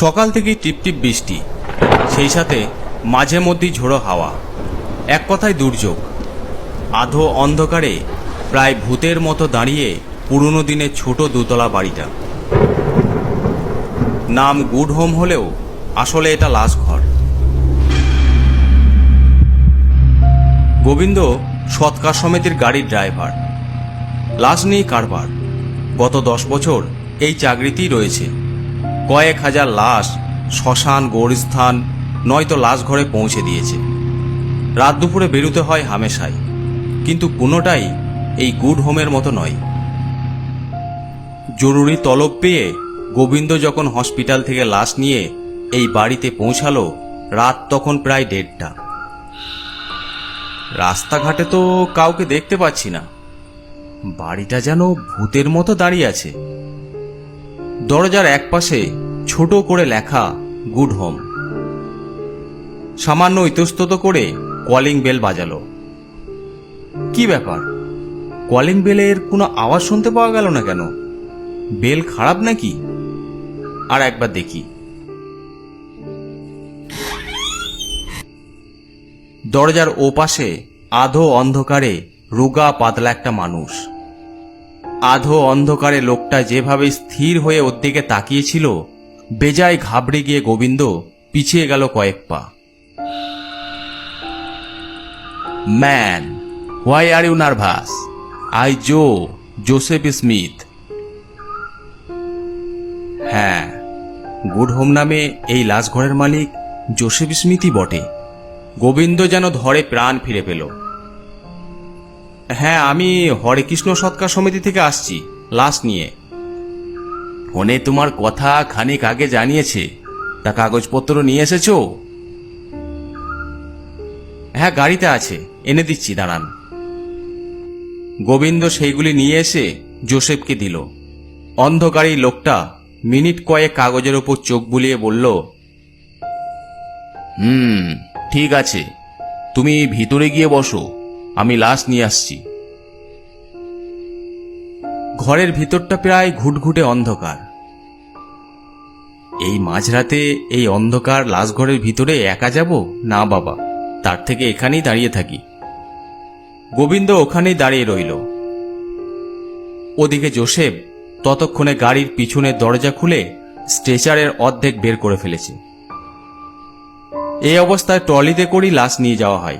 সকাল থেকেই টিপটিপ বৃষ্টি, সেই সাথে মাঝে মধ্যেই ঝোড়ো হাওয়া। এক কথায় দুর্যোগ। আধো অন্ধকারে প্রায় ভূতের মতো দাঁড়িয়ে পুরনো দিনের ছোট দোতলা বাড়িটা। নাম গুড হোম হলেও আসলে এটা লাশ ঘর। গোবিন্দ সৎকার সমিতির গাড়ির ড্রাইভার। লাশ নিয়ে কারবার। গত দশ বছর এই চাকরিতেই রয়েছে। কয়েক হাজার লাশ, শ্মশান, গোরস্থান, নয়তো লাশ ঘরে পৌঁছে দিয়েছে। রাত দুপুরে বেরুতে হয় হামেশাই, কিন্তু কোনোটাই এই গুড হোমের মতো নয়। জরুরি তলব পেয়ে গোবিন্দ যখন হসপিটাল থেকে লাশ নিয়ে এই বাড়িতে পৌঁছালো, রাত তখন প্রায় দেড়টা। রাস্তাঘাটে তো কাউকে দেখতে পাচ্ছি না। বাড়িটা যেন ভূতের মতো দাঁড়িয়ে আছে। দরজার একপাশে ছোট করে লেখা, গুড হোম। সামান্য ইতস্তত করে কলিং বেল বাজালো। কি ব্যাপার? কলিং বেলের কোনো আওয়াজ শুনতে পাওয়া গেল না কেন? বেল খারাপ নাকি? আর একবার দেখি। দরজার ওপাশে আধো অন্ধকারে রোগা পাতলা একটা মানুষ। আধো অন্ধকারে লোকটা যেভাবে স্থির হয়ে ওর দিকে তাকিয়েছিল, বেজায় ঘাবড়ে গিয়ে গোবিন্দ পিছিয়ে গেল কয়েক পা। Man, why are you nervous? I Jo Joseph Smith. হ্যাঁ গুড হোম নামে এই লাশ ঘরের মালিক জোসেফ স্মিথই বটে। গোবিন্দ যেন ধরে প্রাণ ফিরে পেল। হ্যাঁ আমি হরে কৃষ্ণ সৎকার সমিতি থেকে আসছি, লাশ নিয়ে। ফোনে তোমার কথা খানিক আগে জানিয়েছে। তা কাগজপত্র নিয়ে এসেছ? হ্যাঁ গাড়িতে আছে, এনে দিচ্ছি, দাঁড়ান। গোবিন্দ সেইগুলি নিয়ে এসে জোসেফকে দিল। অন্ধকারী লোকটা মিনিট কয়েক কাগজের ওপর চোখ বুলিয়ে বলল, হুম, ঠিক আছে। তুমি ভিতরে গিয়ে বসো। আমি লাশ নিয়ে আসছি। ঘরের ভিতরটা প্রায় ঘুটঘুটে অন্ধকার। এই মাঝরাতে এই অন্ধকার লাশ ঘরের ভিতরে একা যাব? না, বাবা। তার থেকে এখানেই দাঁড়িয়ে থাকি। গোবিন্দ ওখানেই দাঁড়িয়ে রইল। ওদিকে জোসেফ ততক্ষণে গাড়ির পিছনের দরজা খুলে স্ট্রেচারের অর্ধেক বের করে ফেলেছে। এই অবস্থায় ট্রলিতে করেই লাশ নিয়ে যাওয়া হয়।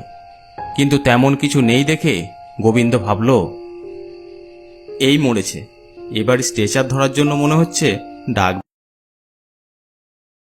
কিন্তু তেমন কিছু নেই দেখে গোবিন্দ ভাবল, এই মরেছে। এবার স্ট্রেচার ধরার জন্য মনে হচ্ছে ডাক